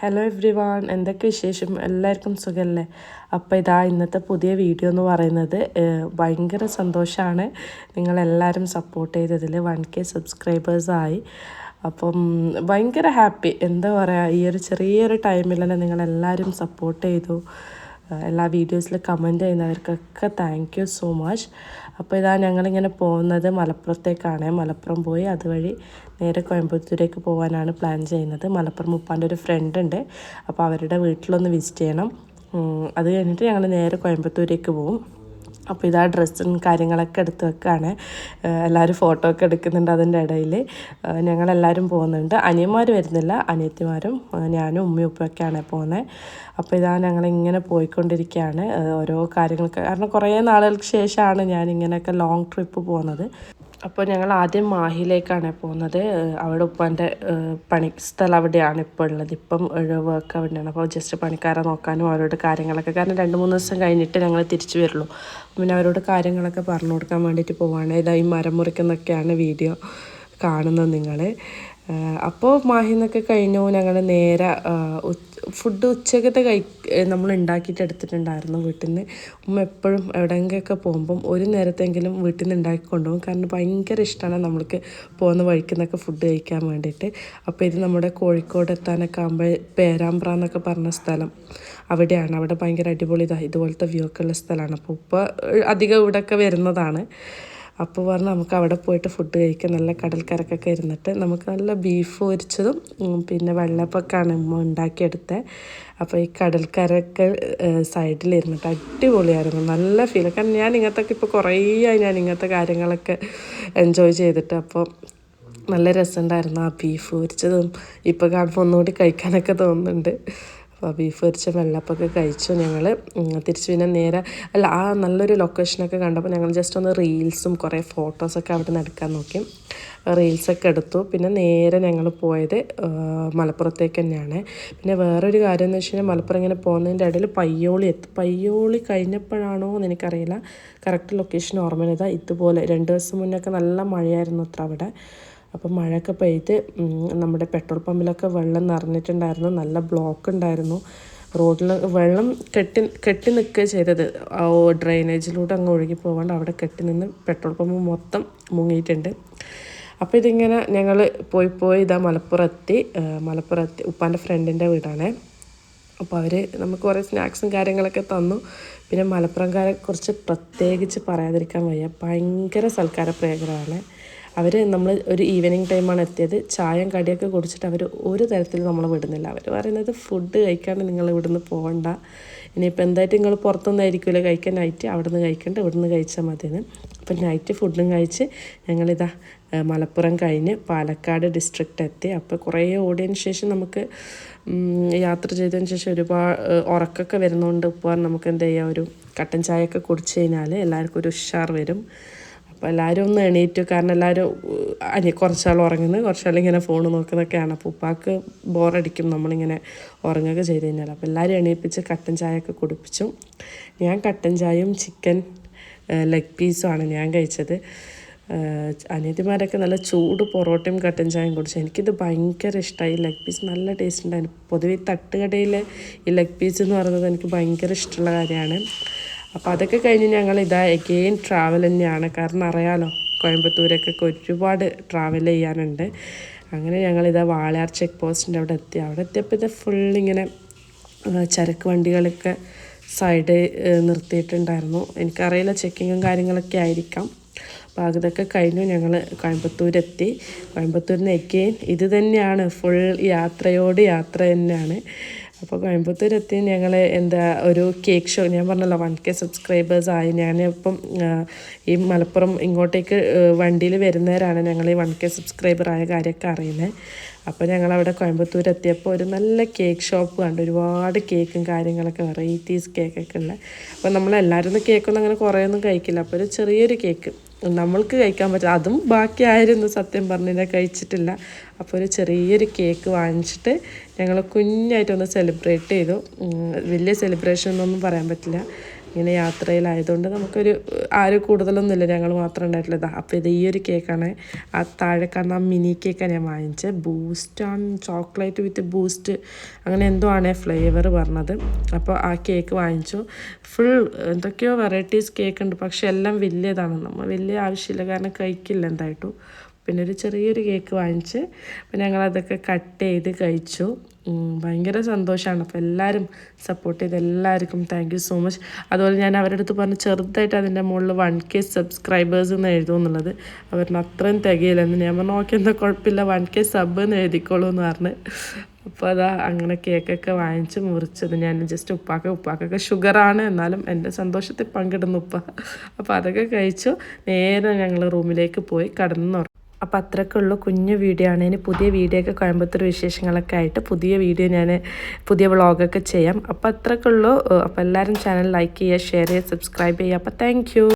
Hello every one എന്തൊക്കെ വിശേഷം? എല്ലാവർക്കും സുഖമല്ലേ അപ്പോൾ ഇതാ ഇന്നത്തെ പുതിയ വീഡിയോ എന്ന് പറയുന്നത് ഭയങ്കര സന്തോഷമാണ് നിങ്ങളെല്ലാവരും സപ്പോർട്ട് ചെയ്തതിൽ വൺ കെ സബ്സ്ക്രൈബേഴ്സായി അപ്പം ഭയങ്കര ഹാപ്പി എന്താ പറയുക ഈ ഒരു ചെറിയൊരു ടൈമിൽ തന്നെ നിങ്ങളെല്ലാവരും സപ്പോർട്ട് ചെയ്തു. എല്ലാ വീഡിയോസിൽ കമന്റ് ചെയ്യുന്നവർക്കൊക്കെ താങ്ക് യു സോ മച്ച് അപ്പോൾ ഇതാ ഞങ്ങളിങ്ങനെ പോകുന്നത് മലപ്പുറത്തേക്കാണ്. മലപ്പുറം പോയി അതുവഴി നേരെ കോയമ്പത്തൂരേക്ക് പോകാനാണ് പ്ലാൻ ചെയ്യുന്നത്. മലപ്പുറം മുപ്പാന്റെ ഒരു ഫ്രണ്ട് ഉണ്ട്. അപ്പോൾ അവരുടെ വീട്ടിലൊന്ന് വിസിറ്റ് ചെയ്യണം. അത് കഴിഞ്ഞിട്ട് ഞങ്ങൾ നേരെ കോയമ്പത്തൂരേക്ക് പോകും അപ്പോൾ ഇതാ ഡ്രസ്സും കാര്യങ്ങളൊക്കെ എടുത്ത് വെക്കുകയാണ് എല്ലാവരും ഫോട്ടോ ഒക്കെ എടുക്കുന്നുണ്ട് അതിന്റെ ഇടയിൽ ഞങ്ങളെല്ലാവരും പോകുന്നുണ്ട്. അനിയന്മാർ വരുന്നില്ല. അനിയത്തിമാരും ഞാനും ഉമ്മയും ഉപ്പയൊക്കെയാണ് പോകുന്നത് അപ്പോൾ ഇതാ ഞങ്ങളിങ്ങനെ പോയിക്കൊണ്ടിരിക്കുകയാണ് ഓരോ കാര്യങ്ങൾക്ക് കാരണം കുറേ നാളുകൾക്ക് ശേഷമാണ് ഞാൻ ഇങ്ങനെയൊക്കെ ലോങ് ട്രിപ്പ് പോകുന്നത്. അപ്പോൾ ഞങ്ങൾ ആദ്യം മാഹിയിലേക്കാണ് പോകുന്നത്. അവിടെ ഉപ്പാന്റെ പണി സ്ഥലം അവിടെയാണ് ഇപ്പോൾ ഉള്ളത്. ഇപ്പം വർക്ക് അവിടെയാണ്. അപ്പോൾ ജസ്റ്റ് പണിക്കാരെ നോക്കാനും അവരോട് കാര്യങ്ങളൊക്കെ. കാരണം രണ്ട് മൂന്ന് ദിവസം കഴിഞ്ഞിട്ട് ഞങ്ങൾ തിരിച്ചു വരുള്ളൂ. പിന്നെ അവരോട് കാര്യങ്ങളൊക്കെ പറഞ്ഞു കൊടുക്കാൻ വേണ്ടിയിട്ട് പോവാണ്. ഇതായി മരം മുറിക്കുന്നൊക്കെയാണ് വീഡിയോ കാണുന്നത് നിങ്ങൾ അപ്പോൾ മാഹിന്നൊക്കെ കഴിഞ്ഞു. ഞങ്ങൾ നേരെ ഫുഡ് ഉച്ചക്കത്തെ കഴി നമ്മൾ ഉണ്ടാക്കിയിട്ട് എടുത്തിട്ടുണ്ടായിരുന്നു വീട്ടിൽ നിന്ന് ഉമ്മ എപ്പോഴും എവിടെയെങ്കിലൊക്കെ പോകുമ്പം ഒരു നേരത്തെങ്കിലും വീട്ടിൽ നിന്ന് ഉണ്ടാക്കി കൊണ്ടുപോകും കാരണം ഭയങ്കര ഇഷ്ടമാണ് നമ്മൾക്ക് പോകുന്ന വഴിക്ക് നിന്നൊക്കെ ഫുഡ് കഴിക്കാൻ വേണ്ടിയിട്ട്. അപ്പോൾ ഇത് നമ്മുടെ കോഴിക്കോട് എത്താനൊക്കെ ആകുമ്പോൾ പേരാമ്പ്ര എന്നൊക്കെ പറഞ്ഞ സ്ഥലം അവിടെയാണ്. അവിടെ ഭയങ്കര അടിപൊളി ഇതുപോലത്തെ വ്യൂ ഒക്കെ ഉള്ള സ്ഥലമാണ്. അപ്പോൾ ഇപ്പോൾ അധികം ഇവിടെയൊക്കെ വരുന്നതാണ്. അപ്പോൾ പറഞ്ഞ് നമുക്ക് അവിടെ പോയിട്ട് ഫുഡ് കഴിക്കാം. നല്ല കടൽക്കരക്കൊക്കെ ഇരുന്നിട്ട് നമുക്ക് നല്ല ബീഫ് പൊരിച്ചതും പിന്നെ വെള്ളപ്പൊക്കെയാണ് ഉമ്മ ഉണ്ടാക്കിയെടുത്തത് അപ്പോൾ ഈ കടൽക്കരക്ക് സൈഡിലിരുന്നിട്ട് അടിപൊളിയായിരുന്നു. നല്ല ഫീൽ കാരണം ഞാൻ ഇങ്ങനത്തെ ഇപ്പോൾ കുറേ ആയി ഞാൻ ഇങ്ങനത്തെ കാര്യങ്ങളൊക്കെ എൻജോയ് ചെയ്തിട്ട് അപ്പോൾ നല്ല രസമുണ്ടായിരുന്നു ആ ബീഫ് പൊരിച്ചതും. ഇപ്പോൾ കാണുമ്പോൾ ഒന്നുകൂടി കഴിക്കാനൊക്കെ തോന്നുന്നുണ്ട്. അപ്പോൾ ബീഫ് പൊരിച്ച വെള്ളപ്പൊക്കെ കഴിച്ചു ഞങ്ങൾ തിരിച്ച് പിന്നെ നേരെ അല്ല ആ നല്ലൊരു ലൊക്കേഷനൊക്കെ കണ്ടപ്പോൾ ഞങ്ങൾ ജസ്റ്റ് ഒന്ന് റീൽസും കുറേ ഫോട്ടോസൊക്കെ അവിടെ നിന്ന് എടുക്കാൻ നോക്കി. റീൽസൊക്കെ എടുത്തു. പിന്നെ നേരെ ഞങ്ങൾ പോയത് മലപ്പുറത്തേക്ക് തന്നെയാണ്. പിന്നെ വേറൊരു കാര്യം എന്ന് വെച്ച് കഴിഞ്ഞാൽ മലപ്പുറം ഇങ്ങനെ പോകുന്നതിന്റെ ഇടയിൽ പയ്യോളി എത്തും പയ്യോളി കഴിഞ്ഞപ്പോഴാണോ എന്ന് എനിക്കറിയില്ല. കറക്റ്റ് ലൊക്കേഷൻ ഓർമ്മയില്ല. ഇതാ ഇതുപോലെ രണ്ട് ദിവസം മുന്നൊക്കെ നല്ല മഴയായിരുന്നു അത്ര അവിടെ. അപ്പം മഴയൊക്കെ പെയ്ത് നമ്മുടെ പെട്രോൾ പമ്പിലൊക്കെ വെള്ളം നിറഞ്ഞിട്ടുണ്ടായിരുന്നു. നല്ല ബ്ലോക്ക് ഉണ്ടായിരുന്നു. റോഡിൽ വെള്ളം കെട്ടി കെട്ടി നിൽക്കുക ചെയ്തത്. ഡ്രെയിനേജിലൂടെ അങ്ങ് ഒഴുകി പോകാണ്ട് അവിടെ കെട്ടി നിന്ന് പെട്രോൾ പമ്പ് മൊത്തം മുങ്ങിയിട്ടുണ്ട്. അപ്പോൾ ഇതിങ്ങനെ ഞങ്ങൾ പോയി പോയി ഇതാ മലപ്പുറം എത്തി മലപ്പുറം എത്തി ഉപ്പാന്റെ ഫ്രണ്ടിന്റെ വീടാണേ. അപ്പോൾ അവർ നമുക്ക് കുറേ സ്നാക്സും കാര്യങ്ങളൊക്കെ തന്നു. പിന്നെ മലപ്പുറംകാരെ കുറിച്ച് പ്രത്യേകിച്ച് പറയാതിരിക്കാൻ വയ്യ. ഭയങ്കര സൽക്കാര പ്രേകരമാണ് അവർ നമ്മൾ ഒരു ഈവനിങ് ടൈമാണ് എത്തിയത്. ചായയും കടിയൊക്കെ കുടിച്ചിട്ട് അവർ ഒരു തരത്തിൽ നമ്മളെ വിടുന്നില്ല. അവർ പറയുന്നത് ഫുഡ് കഴിക്കാണ്ട് നിങ്ങൾ ഇവിടുന്ന് പോകണ്ട ഇനിയിപ്പോൾ എന്തായിട്ട് നിങ്ങൾ പുറത്തുനിന്നായിരിക്കുമല്ലോ കഴിക്കാൻ നൈറ്റ് അവിടെ നിന്ന് കഴിക്കണ്ട. ഇവിടുന്ന് കഴിച്ചാൽ മതിയെന്ന്. അപ്പം നൈറ്റ് ഫുഡും കഴിച്ച് ഞങ്ങളിതാ മലപ്പുറം കഴിഞ്ഞ് പാലക്കാട് ഡിസ്ട്രിക്റ്റ് എത്തി. അപ്പോൾ കുറേ ഓടിയതിന് ശേഷം നമുക്ക് യാത്ര ചെയ്തതിന് ശേഷം ഒരുപാട് ഉറക്കമൊക്കെ വരുന്നതുകൊണ്ട് ഇപ്പോൾ നമുക്ക് എന്താ ചെയ്യുക ഒരു കട്ടൻ ചായയൊക്കെ കുടിച്ച് കഴിഞ്ഞാൽ എല്ലാവർക്കും ഒരു ഉഷാർ വരും. അപ്പോൾ എല്ലാവരും ഒന്ന് എണീറ്റു കാരണം എല്ലാവരും അനി കുറച്ചാൾ ഉറങ്ങുന്നത് കുറച്ചാൾ ഇങ്ങനെ ഫോൺ നോക്കുന്നൊക്കെയാണ് അപ്പോൾ ഉപ്പാക്ക് ബോറടിക്കും നമ്മളിങ്ങനെ ഉറങ്ങുകയൊക്കെ ചെയ്ത് കഴിഞ്ഞാൽ. അപ്പോൾ എല്ലാവരും എണീപ്പിച്ച് കട്ടൻ ചായയൊക്കെ കുടിപ്പിച്ചു. ഞാൻ കട്ടൻ ചായയും ചിക്കൻ ലെഗ് പീസുമാണ് ഞാൻ കഴിച്ചത്. അനിയത്തിമാരൊക്കെ നല്ല ചൂട് പൊറോട്ടയും കട്ടൻ ചായയും കുടിച്ചു. എനിക്കിത് ഭയങ്കര ഇഷ്ടമായി ലെഗ് പീസ് നല്ല ടേസ്റ്റ് ഉണ്ടായിരുന്നു. പൊതുവെ തട്ടുകടയിൽ ഈ ലെഗ് പീസ് എന്ന് പറയുന്നത് എനിക്ക് ഭയങ്കര ഇഷ്ടമുള്ള കാര്യമാണ്. അപ്പോൾ അതൊക്കെ കഴിഞ്ഞ് ഞങ്ങൾ ഇതാ എഗെയിൻ ട്രാവൽ തന്നെയാണ്. കാരണം അറിയാലോ കോയമ്പത്തൂരൊക്കെ ഒരുപാട് ട്രാവൽ ചെയ്യാനുണ്ട്. അങ്ങനെ ഞങ്ങൾ ഇതാ വാളയാർ ചെക്ക് പോസ്റ്റിന്റെ അവിടെ എത്തി. അവിടെ എത്തിയപ്പോൾ ഇത് ഫുൾ ഇങ്ങനെ ചരക്ക് വണ്ടികളൊക്കെ സൈഡ് നിർത്തിയിട്ടുണ്ടായിരുന്നു. എനിക്കറിയില്ല ചെക്കിങ്ങും കാര്യങ്ങളൊക്കെ ആയിരിക്കാം. അപ്പോൾ അതൊക്കെ കഴിഞ്ഞു ഞങ്ങൾ കോയമ്പത്തൂരെത്തി. നിന്ന് എഗെയിൻ ഇത് തന്നെയാണ് ഫുൾ യാത്രയോട് യാത്ര തന്നെയാണ്. അപ്പോൾ കോയമ്പത്തൂർ എത്തി ഞങ്ങൾ എന്താ ഒരു കേക്ക് ഷോ ഞാൻ പറഞ്ഞല്ലോ വൺ കെ സബ്സ്ക്രൈബേഴ്സ് ആയി. ഞാനിപ്പം ഈ മലപ്പുറം ഇങ്ങോട്ടേക്ക് വണ്ടിയിൽ വരുന്നവരാണ് ഞങ്ങൾ ഈ വൺ കെ സബ്സ്ക്രൈബർ ആയ കാര്യമൊക്കെ അറിയുന്നത് അപ്പോൾ ഞങ്ങളവിടെ കോയമ്പത്തൂർ എത്തിയപ്പോൾ ഒരു നല്ല കേക്ക് ഷോപ്പ് കണ്ടു. ഒരുപാട് കേക്കും കാര്യങ്ങളൊക്കെ വെറൈറ്റീസ് കേക്കൊക്കെ ഉള്ള. അപ്പോൾ നമ്മളെല്ലാവരും കേക്കൊന്നും അങ്ങനെ കുറേയൊന്നും കഴിക്കില്ല. അപ്പോൾ ഒരു ചെറിയൊരു കേക്ക് നമ്മൾക്ക് കഴിക്കാൻ പറ്റും അതും ബാക്കിയായിരുന്നു സത്യം പറഞ്ഞാൽ കഴിച്ചിട്ടില്ല. അപ്പോൾ ഒരു ചെറിയൊരു കേക്ക് വാങ്ങിച്ചിട്ട് ഞങ്ങൾ കുഞ്ഞായിട്ടൊന്ന് സെലിബ്രേറ്റ് ചെയ്തു. വലിയ സെലിബ്രേഷൻ എന്നൊന്നും പറയാൻ പറ്റില്ല. ഇങ്ങനെ യാത്രയിലായതുകൊണ്ട് നമുക്കൊരു ആരും കൂടുതലൊന്നുമില്ല. ഞങ്ങൾ മാത്രം ഉണ്ടായിട്ടുള്ളത്. അപ്പോൾ ഇത് ഈ ഒരു കേക്കാണ്. ആ താഴെ കാണുന്ന മിനി കേക്കാണ് ഞാൻ വാങ്ങിച്ചത്. ബൂസ്റ്റ് ആൺ ചോക്ലേറ്റ് വിത്ത് ബൂസ്റ്റ് അങ്ങനെ എന്തോ ആണ് ഫ്ലേവർ പറഞ്ഞത്. അപ്പോൾ ആ കേക്ക് വാങ്ങിച്ചു. ഫുൾ എന്തൊക്കെയോ വെറൈറ്റീസ് കേക്ക് ഉണ്ട്. പക്ഷെ എല്ലാം വലിയതാണ്. നമ്മൾ വലിയ ആവശ്യമില്ല. കാരണം കഴിക്കില്ല എന്തായിട്ടും. പിന്നെ ഒരു ചെറിയൊരു കേക്ക് വാങ്ങിച്ച് പിന്നെ ഞങ്ങളതൊക്കെ കട്ട് ചെയ്ത് കഴിച്ചു. ഭയങ്കര സന്തോഷമാണ് അപ്പോൾ എല്ലാവരും സപ്പോർട്ട് ചെയ്ത് എല്ലാവർക്കും താങ്ക് യു സോ മച്ച് അതുപോലെ ഞാൻ അവരുടെ അടുത്ത് പറഞ്ഞു ചെറുതായിട്ട് അതിന്റെ മുകളിൽ വൺ കെ സബ്സ്ക്രൈബേഴ്സ് എന്ന് എഴുതുമെന്നുള്ളത് അവരുടെ അത്രയും തികയില്ലെന്ന് ഞാൻ പറഞ്ഞു ഓക്കെ എന്താ കുഴപ്പമില്ല. വൺ കെ സബ് എന്ന് എഴുതിക്കോളൂ എന്ന് പറഞ്ഞ്. അപ്പോൾ അതാ അങ്ങനെ കേക്കൊക്കെ വാങ്ങിച്ച് മുറിച്ചത്. ഞാൻ ജസ്റ്റ് ഉപ്പാക്ക ഉപ്പാക്കൊക്കെ ഷുഗറാണ് എന്നാലും എന്റെ സന്തോഷത്തിൽ പങ്കിടുന്നു ഉപ്പ. അപ്പോൾ അതൊക്കെ കഴിച്ചു. നേരെ ഞങ്ങൾ റൂമിലേക്ക് പോയി കടന്നു അപ്പോൾ അത്രയ്ക്കുള്ള കുഞ്ഞു വീഡിയോ ആണ്. ഇനി പുതിയ വീഡിയോ ഒക്കെ കോയമ്പത്തൂർ വിശേഷങ്ങളൊക്കെ ആയിട്ട് പുതിയ വീഡിയോ ഞാൻ പുതിയ വ്ളോഗൊക്കെ ചെയ്യാം. അപ്പോൾ അത്രയ്ക്കുള്ളൂ അപ്പോൾ എല്ലാവരും ചാനൽ ലൈക്ക് ചെയ്യുക ഷെയർ ചെയ്യുക സബ്സ്ക്രൈബ് ചെയ്യുക. അപ്പോൾ താങ്ക്